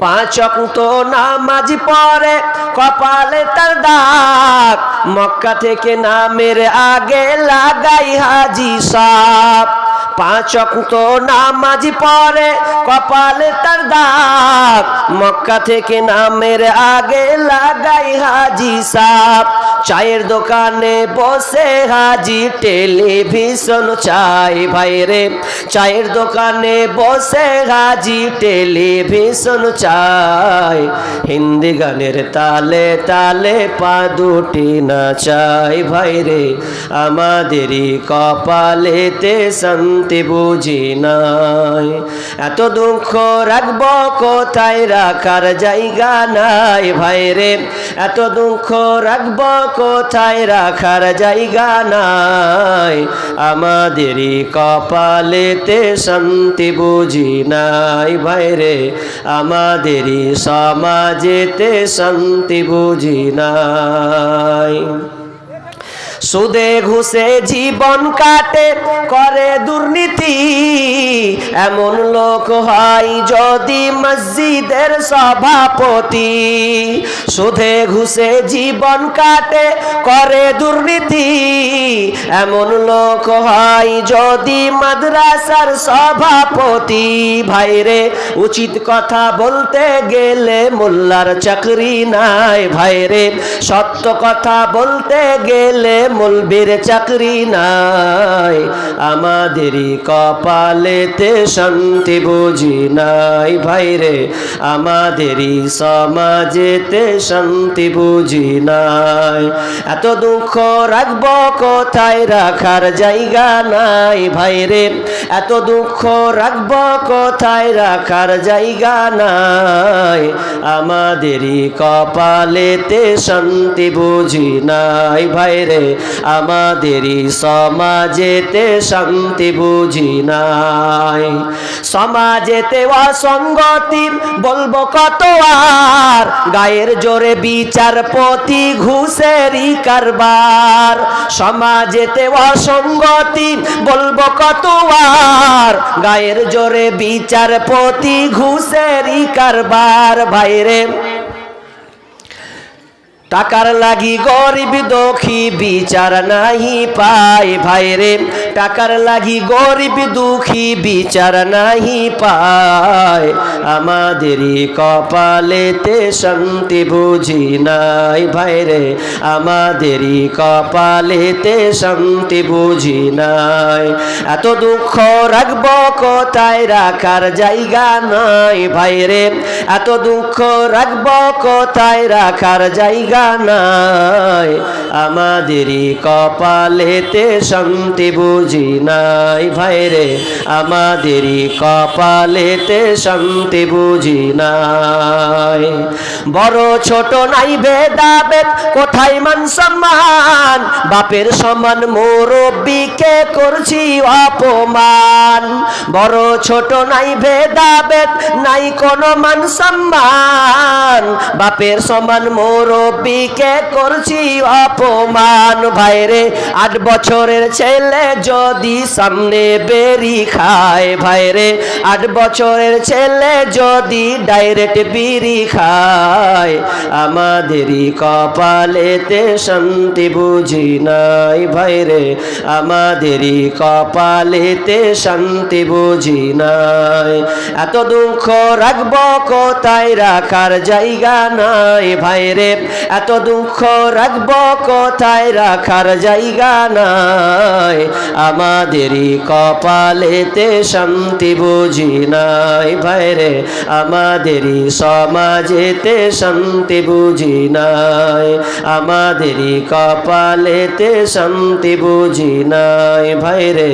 পাঁচ অক্ত নামাজ পরে কপালে তার দাগ মক্কা থেকে নামের আগে লাগাই হাজি সাপ পাঁচ অক্ত নামাজ পরে কপালে তার দাগ মক্কা থেকে নামের আগে লাগাই হাজি সাপ চায়ের দোকানে বসে হাজি টেলিভিশন চাই ভাই রে। চায়ের দোকানে বসে হাজি টেলিভিশন চাই। হিন্দি গানের তালে তালে পা দুটি না চাই ভাই রে। আমাদেরই কপালেতে শান্তি বুঝি নাই। এত দুঃখ রাখব কোথায়? রাখার জায়গা নাই ভাই রে। এত দুঃখ রাখব কোথায় রাখার জায়গা নাই? আমাদেরই কপালেতে শান্তি বুঝি নাই ভাই রে আমাদেরই সমাজেতে শান্তি বুঝি নাই। সুদে ঘুষে জীবন কাটে, করে দুর্নীতি। এমন লোক হয় যদি মসজিদের সভাপতি। সুদে ঘুষে জীবন কাটে, করে দুর্নীতি। এমন লোক হয় যদি মাদ্রাসার সভাপতি। ভাইরে, উচিত কথা বলতে গেলে মোল্লার চাকরি নাই। ভাইরে, সত্য কথা বলতে গেলে মুলবির চাকরি নাই, আমাদেরই কপালেতে শান্তি বুঝি নাই। ভাইরে, আমাদেরই সমাজেতে শান্তি বুঝি নাই। এত দুঃখ রাখব কোথায়? রাখার জায়গা নাই। ভাইরে, এত দুঃখ রাখব কোথায়? রাখার জায়গা নাই। আমাদেরই কপালেতে শান্তি বুঝি নাই। ভাইরে আমাদেরই সমাজেতে শান্তি বুঝি নাই। সমাজেতে অসঙ্গতি বলব কত আর? গায়ের জোরে বিচারপতি ঘুষেরই কারবার। সমাজেতে অসঙ্গতি বলব কত আর? গায়ের জোরে বিচারপতি ঘুষেরই কারবার। ভাইরে টাকার লাগি গরিব দুঃখী, বিচার নাহি পায় ভাই ভাইরে। টাকার লাগি গরিব দুঃখী, বিচার নাহি পায়। আমাদেরই কপালেতে শান্তি বুঝি নাই ভাই ভাইরে। আমাদেরই কপালেতে শান্তি বুঝি নাই। এত দুঃখ রাখব কোথায়? রাখার জায়গা নাই ভাই ভাইরে। এত দুঃখ রাখব কোথায়? রাখার জায়গা নাই আমাদেরই কপালেতে শান্তি বুঝি নাই, ভাইরে আমাদেরই কপালেতে শান্তি বুঝি নাই। বড় ছোট নাই ভেদাভেদ, কোথায় মান সম্মান? বাপের সমান মুরব্বীকে করছি অপমান। বড় ছোট নাই ভেদাভেদ, নাই কোনো মান সম্মান। বাপের সমান মুরব্বীকে করছি অপমান। ভাইরে, আট বছরের ছেলে যদি সামনে বেরি খায়। ভাইরে, আট বছরের ছেলে যদি ডাইরেক্ট বিড়ি খায়। আমাদেরই কপালেতে শান্তি বুঝি নাই। ভাইরে, আমাদেরই কপালেতে শান্তি বুঝি নাই। এত দুঃখ রাখব কোথায়? রাখার জায়গা নাই। ভাইরে এত দুঃখ রাখব কোথায় রাখার জায়গা নাই? আমাদেরই কপালেতে শান্তি বুঝি নাই। ভাইরে, আমাদেরই সমাজেতে শান্তি বুঝি নাই। আমাদেরই কপালেতে শান্তি বুঝি নাই। ভাইরে,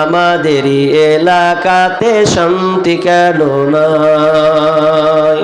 আমাদেরই এলাকাতে শান্তি কেন নাই?